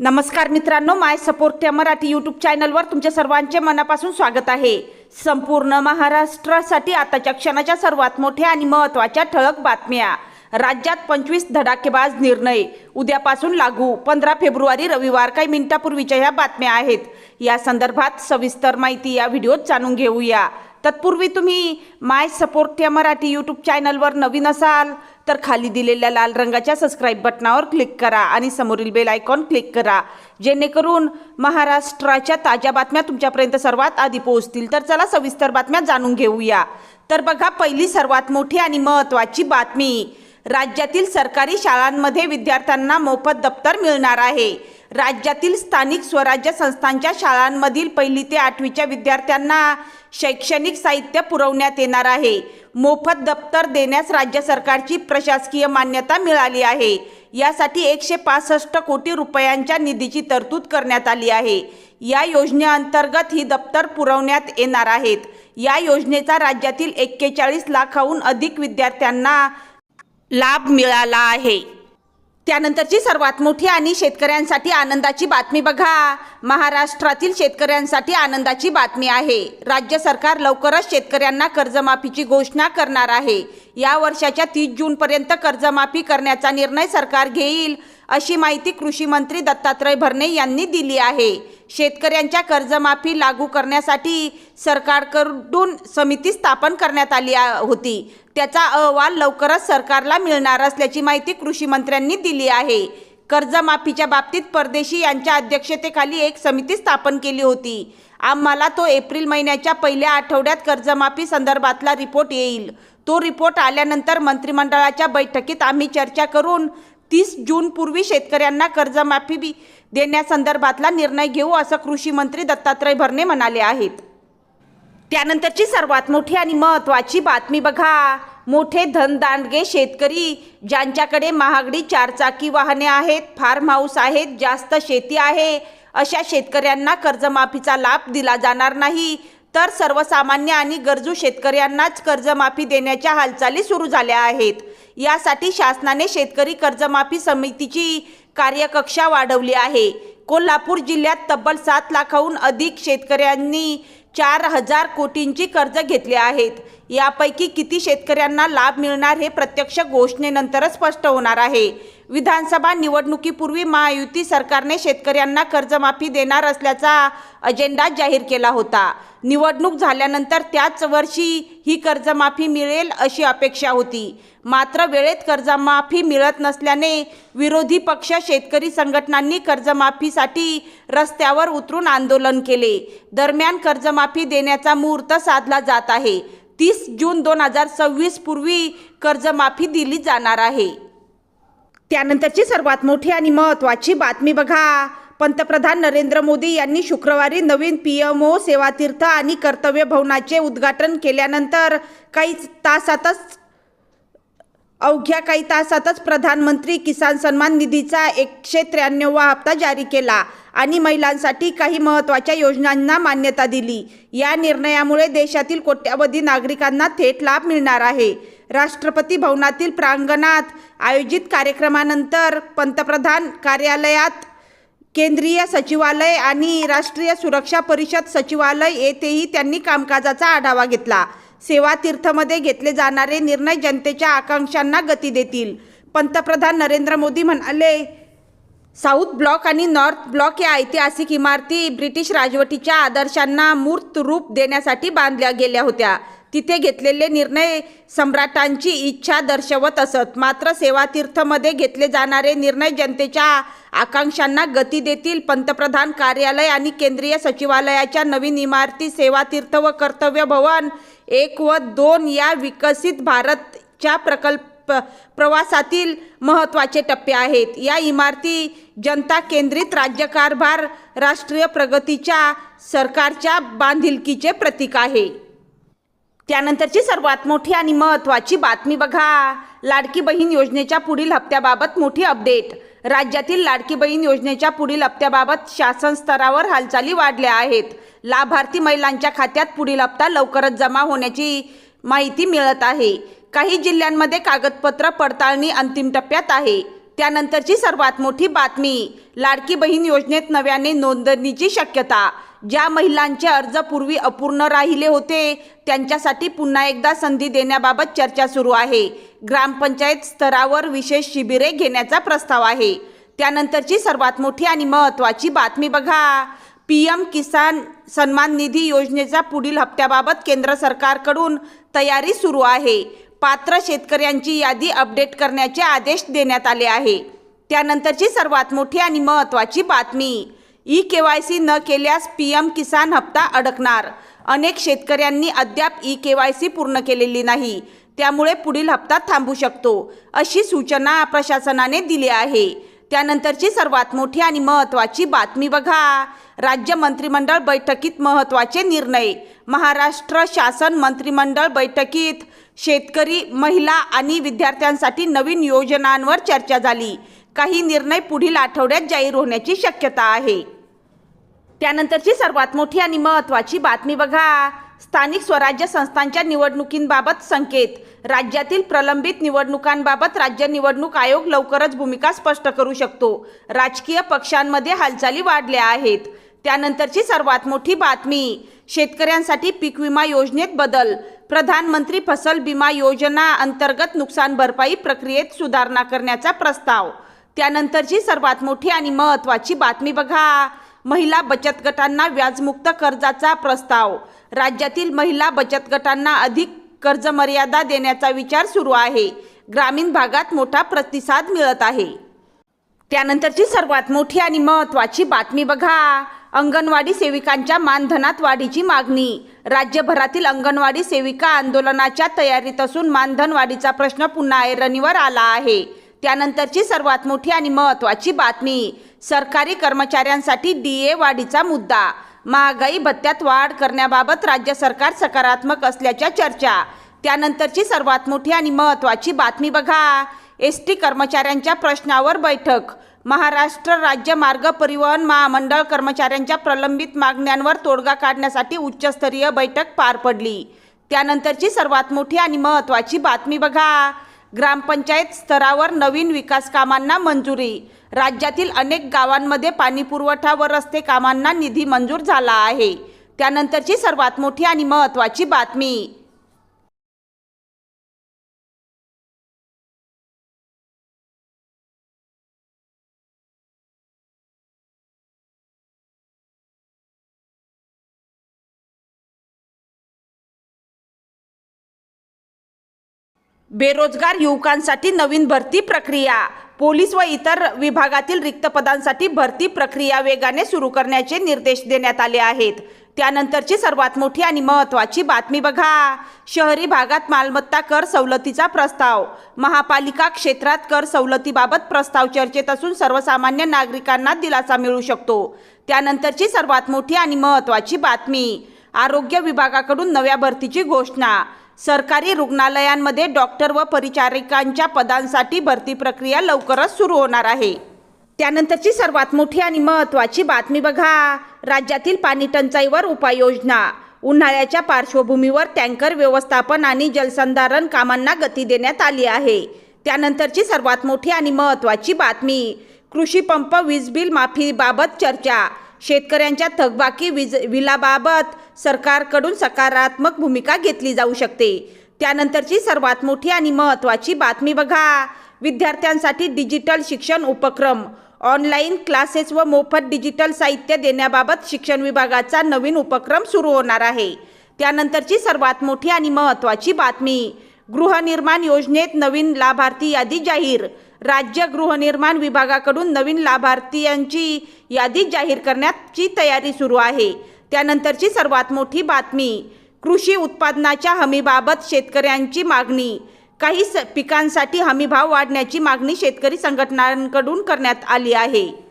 नमस्कार मित्रांनो माय सपोर्ट या मराठी यूट्यूब चॅनलवर तुमच्या सर्वांचे मनापासून स्वागत आहे. संपूर्ण महाराष्ट्रासाठी आताच्या क्षणाच्या सर्वात मोठ्या आणि महत्त्वाच्या ठळक बातम्या. राज्यात पंचवीस धडाकेबाज निर्णय. उद्यापासून लागू. पंधरा फेब्रुवारी रविवार काही मिनिटापूर्वीच्या ह्या बातम्या आहेत. या संदर्भात सविस्तर माहिती या व्हिडिओत जाणून घेऊया. तत्पूर्वी तुम्ही माय सपोर्ट या मराठी यूट्यूब चॅनलवर नवीन असाल तर खाली दिलेल्या लाल रंगाच्या सबस्क्राईब बटनावर क्लिक करा आणि समोरील बेल आयकॉन क्लिक करा. जेणेकरून महाराष्ट्राच्या ताज्या बातम्या तुमच्यापर्यंत सर्वात आधी पोहोचतील. तर चला सविस्तर बातम्या जाणून घेऊया. तर बघा पहिली सर्वात मोठी आणि महत्त्वाची बातमी. राज्यातील सरकारी शाळांमध्ये विद्यार्थ्यांना मोफत दप्तर मिळणार आहे. राज्यातील स्थानिक स्वराज्य संस्थांच्या शाळांमधील पहिली ते आठवीच्या विद्यार्थ्यांना शैक्षणिक साहित्य पुरवण्यात येणार आहे. मोफत दप्तर देण्यास राज्य सरकारची प्रशासकीय मान्यता मिळाली आहे. यासाठी एकशे पासष्ट कोटी रुपयांच्या निधीची तरतूद करण्यात आली आहे. या योजनेअंतर्गत ही दप्तर पुरवण्यात येणार आहेत. या योजनेचा राज्यातील एक्केचाळीस लाखाहून अधिक विद्यार्थ्यांना लाभ मिळाला आहे. त्यानंतरची सर्वात मोठी आणि शेतकऱ्यांसाठी आनंदाची बातमी बघा. महाराष्ट्रातील शेतकऱ्यांसाठी आनंदाची बातमी आहे. राज्य सरकार लवकरच शेतकऱ्यांना कर्जमाफीची घोषणा करणार आहे. या वर्षाच्या तीस जूनपर्यंत कर्जमाफी करण्याचा निर्णय सरकार घेईल अशी माहिती कृषी मंत्री दत्तात्रय भरणे यांनी दिली आहे. शेतकऱ्यांच्या कर्जमाफी लागू करण्यासाठी सरकारकडून समिती स्थापन करण्यात आली होती. त्याचा अहवाल लवकरच सरकारला मिळणार असल्याची माहिती कृषी मंत्र्यांनी दिली आहे. कर्जमाफीच्या बाबतीत परदेशी यांच्या अध्यक्षतेखाली एक समिती स्थापन केली होती. आम्हाला तो एप्रिल महिन्याच्या पहिल्या आठवड्यात कर्जमाफी संदर्भातला रिपोर्ट येईल. तो रिपोर्ट आल्यानंतर मंत्रिमंडळाच्या बैठकीत आम्ही चर्चा करून तीस जूनपूर्वी शेतकऱ्यांना कर्जमाफी बी- देण्यासंदर्भातला निर्णय घेऊ असं कृषी मंत्री दत्तात्रय भरणे म्हणाले आहेत. त्यानंतरची सर्वात मोठी आणि महत्त्वाची बातमी बघा. मोठे धनदांडगे शेतकरी ज्यांच्याकडे महागडी चारचाकी वाहने आहेत फार्म हाऊस आहेत जास्त शेती आहे अशा शेतकऱ्यांना कर्जमाफीचा लाभ दिला जाणार नाही. तर सर्वसामान्य आणि गरजू शेतकऱ्यांनाच कर्जमाफी देण्याच्या हालचाली सुरू झाल्या आहेत. यासाठी शासनाने शेतकरी कर्जमाफी समितीची कार्यकक्षा वाढवली आहे. कोल्हापूर जिल्ह्यात तब्बल सात लाखाहून अधिक शेतकऱ्यांनी चार हजार कोटींची कर्ज घेतली आहेत. यापैकी किती शेतकऱ्यांना लाभ मिळणार हे प्रत्यक्ष घोषणेनंतरच स्पष्ट होणार आहे. विधानसभा निवडणुकीपूर्वी महायुती सरकारने शेतकऱ्यांना कर्जमाफी देणार असल्याचा अजेंडा जाहीर केला होता. निवडणूक झाल्यानंतर त्याच वर्षी ही कर्जमाफी मिळेल अशी अपेक्षा होती. मात्र वेळेत कर्जमाफी मिळत नसल्याने विरोधी पक्ष शेतकरी संघटनांनी कर्जमाफीसाठी रस्त्यावर उतरून आंदोलन केले. दरम्यान कर्जमाफी देण्याचा मुहूर्त साधला जात आहे. तीस जून दोन हजार सव्वीस पूर्वी कर्जमाफी दिली जाणार आहे. त्यानंतरची सर्वात मोठी आणि महत्त्वाची बातमी बघा. पंतप्रधान नरेंद्र मोदी यांनी शुक्रवारी नवीन पी एम ओ सेवातीर्थ आणि कर्तव्य भवनाचे उद्घाटन केल्यानंतर काही तासातच अवघ्या काही तासातच प्रधानमंत्री किसान सन्मान निधीचा एकशे त्र्याण्णववा हप्ता जारी केला आणि महिलांसाठी काही महत्त्वाच्या योजनांना मान्यता दिली. या निर्णयामुळे देशातील कोट्यावधी नागरिकांना थेट लाभ मिळणार आहे. राष्ट्रपती भवनातील प्रांगणात आयोजित कार्यक्रमानंतर पंतप्रधान कार्यालयात केंद्रीय सचिवालय आणि राष्ट्रीय सुरक्षा परिषद सचिवालय येथेही त्यांनी कामकाजाचा आढावा घेतला. सेवा तीर्थमध्ये घेतले जाणारे निर्णय जनतेच्या आकांक्षांना गती देतील. पंतप्रधान नरेंद्र मोदी म्हणाले साऊथ ब्लॉक आणि नॉर्थ ब्लॉक या ऐतिहासिक इमारती ब्रिटिश राजवटीच्या आदर्शांना मूर्त रूप देण्यासाठी बांधल्या गेल्या होत्या. तिथे घेतलेले निर्णय सम्राटांची इच्छा दर्शवत असत. मात्र सेवातीर्थमध्ये घेतले जाणारे निर्णय जनतेच्या आकांक्षांना गती देतील. पंतप्रधान कार्यालय आणि केंद्रीय सचिवालयाच्या नवीन इमारती सेवातीर्थ व कर्तव्य भवन एक व दोन या विकसित भारतच्या प्रकल्प प प्रवासातील महत्त्वाचे टप्पे आहेत. या इमारती जनता केंद्रित राज्यकारभार राष्ट्रीय प्रगतीच्या सरकारच्या बांधिलकीचे प्रतीक आहे. त्यानंतरची सर्वात मोठी आणि महत्त्वाची बातमी बघा. लाडकी बहीण योजनेच्या पुढील हप्त्याबाबत मोठी अपडेट. राज्यातील लाडकी बहीण योजनेच्या पुढील हप्त्याबाबत शासन स्तरावर हालचाली वाढल्या आहेत. लाभार्थी महिलांच्या खात्यात पुढील हप्ता लवकरच जमा होण्याची माहिती मिळत आहे. काही जिल्ह्यांमध्ये कागदपत्र पडताळणी अंतिम टप्प्यात आहे. त्यानंतरची सर्वात मोठी बातमी लाडकी बहीण योजनेत नव्याने नोंदणीची शक्यता. ज्या महिलांचे अर्ज पूर्वी अपूर्ण राहिले होते त्यांच्यासाठी पुन्हा एकदा संधी देण्याबाबत चर्चा सुरू आहे. ग्रामपंचायत स्तरावर विशेष शिबिरे घेण्याचा प्रस्ताव आहे. त्यानंतरची सर्वात मोठी आणि महत्त्वाची बातमी बघा. पी एम किसान सन्मान निधी योजनेचा पुढील हप्त्याबाबत केंद्र सरकारकडून तयारी सुरू आहे. पात्र शेतकऱ्यांची यादी अपडेट करण्याचे आदेश देण्यात आले आहे. त्यानंतरची सर्वात मोठी आणि महत्त्वाची बातमी ई के वाय सी न केल्यास पी एम किसान हप्ता अडकणार. अनेक शेतकऱ्यांनी अद्याप ई के वाय सी पूर्ण केलेली नाही. त्यामुळे पुढील हप्ता थांबू शकतो अशी सूचना प्रशासनाने दिली आहे. त्यानंतरची सर्वात मोठी आणि महत्त्वाची बातमी बघा. राज्य मंत्रिमंडळ बैठकीत महत्त्वाचे निर्णय. महाराष्ट्र शासन मंत्रिमंडळ बैठकीत शेतकरी महिला आणि विद्यार्थ्यांसाठी नवीन योजनांवर चर्चा झाली. काही निर्णय पुढील आठवड्यात जाहीर होण्याची शक्यता आहे. त्यानंतरची सर्वात मोठी आणि महत्त्वाची बातमी बघा. स्थानिक स्वराज्य संस्थांच्या निवडणुकींबाबत संकेत. राज्यातील प्रलंबित निवडणुकांबाबत राज्य निवडणूक आयोग लवकरच भूमिका स्पष्ट करू शकतो. राजकीय पक्षांमध्ये हालचाली वाढल्या आहेत. त्यानंतरची सर्वात मोठी बातमी. शेतकऱ्यांसाठी पीक विमा योजनेत बदल. प्रधानमंत्री फसल विमा योजना अंतर्गत नुकसान भरपाई प्रक्रियेत सुधारणा करण्याचा प्रस्ताव. त्यानंतरची सर्वात मोठी आणि महत्त्वाची बातमी बघा. महिला बचत गटांना व्याजमुक्त कर्जाचा प्रस्ताव. राज्यातील महिला बचत गटांना अधिक कर्ज मर्यादा देण्याचा विचार सुरू आहे. ग्रामीण भागात मोठा प्रतिसाद मिळत आहे. त्यानंतरची सर्वात मोठी आणि महत्त्वाची बातमी बघा. अंगणवाडी सेविकांच्या मानधनात वाढीची मागणी. राज्यभरातील अंगणवाडी सेविका आंदोलनाच्या तयारीत असून मानधन वाढीचा प्रश्न पुन्हा ऐरणीवर आला आहे. त्यानंतरची सर्वात मोठी आणि महत्त्वाची बातमी सरकारी कर्मचाऱ्यांसाठी डी ए वाढीचा मुद्दा. महागाई भत्त्यात वाढ करण्याबाबत राज्य सरकार सकारात्मक असल्याच्या चर्चा. त्यानंतरची सर्वात मोठी आणि महत्त्वाची बातमी बघा. एस टी कर्मचाऱ्यांच्या प्रश्नावर बैठक. महाराष्ट्र राज्य मार्ग परिवहन महामंडळ कर्मचाऱ्यांच्या प्रलंबित मागण्यांवर तोडगा काढण्यासाठी उच्चस्तरीय बैठक पार पडली. त्यानंतरची सर्वात मोठी आणि महत्त्वाची बातमी बघा. ग्रामपंचायत स्तरावर नवीन विकास कामांना मंजुरी. राज्यातील अनेक गावांमध्ये पाणीपुरवठा व रस्ते कामांना निधी मंजूर झाला आहे. त्यानंतरची सर्वात मोठी आणि महत्त्वाची बातमी. बेरोजगार युवकांसाठी नवीन भरती प्रक्रिया. पोलीस व इतर विभागातील रिक्त पदांसाठी भरती प्रक्रिया वेगाने सुरू करण्याचे निर्देश देण्यात आले आहेत. त्यानंतरची सर्वात मोठी आणि महत्त्वाची बातमी बघा. शहरी भागात मालमत्ता कर सवलतीचा प्रस्ताव. महापालिका क्षेत्रात कर सवलतीबाबत प्रस्ताव चर्चेत असून सर्वसामान्य नागरिकांना दिलासा मिळू शकतो. त्यानंतरची सर्वात मोठी आणि महत्त्वाची बातमी. आरोग्य विभागाकडून नव्या भरतीची घोषणा. सरकारी रुग्णालयांमध्ये डॉक्टर व परिचारिकांच्या पदांसाठी भरती प्रक्रिया लवकरच सुरू होणार आहे. त्यानंतरची सर्वात मोठी आणि महत्त्वाची बातमी बघा. राज्यातील पाणी टंचाईवर उपाययोजना. उन्हाळ्याच्या पार्श्वभूमीवर टँकर व्यवस्थापन आणि जलसंधारण कामांना गती देण्यात आली आहे. त्यानंतरची सर्वात मोठी आणि महत्त्वाची बातमी. कृषी पंप वीज बिल माफीबाबत चर्चा. शेतकऱ्यांच्या थकबाकी वीज विलाबाबत सरकारकडून सकारात्मक भूमिका घेतली जाऊ शकते. त्यानंतरची सर्वात मोठी आणि महत्त्वाची बातमी बघा. विद्यार्थ्यांसाठी डिजिटल शिक्षण उपक्रम. ऑनलाईन क्लासेस व मोफत डिजिटल साहित्य देण्याबाबत शिक्षण विभागाचा नवीन उपक्रम सुरू होणार आहे. त्यानंतरची सर्वात मोठी आणि महत्त्वाची बातमी. गृहनिर्माण योजनेत नवीन लाभार्थी यादी जाहीर. राज्य गृहनिर्माण विभागाकडून नवीन लाभार्थीयांची यादी जाहीर करण्याची तयारी सुरू आहे. त्यानंतरची सर्वात मोठी बातमी कृषी उत्पादनाच्या हमीबाबत शेतकऱ्यांची मागणी. काही स पिकांसाठी हमीभाव वाढण्याची मागणी शेतकरी संघटनांकडून करण्यात आली आहे.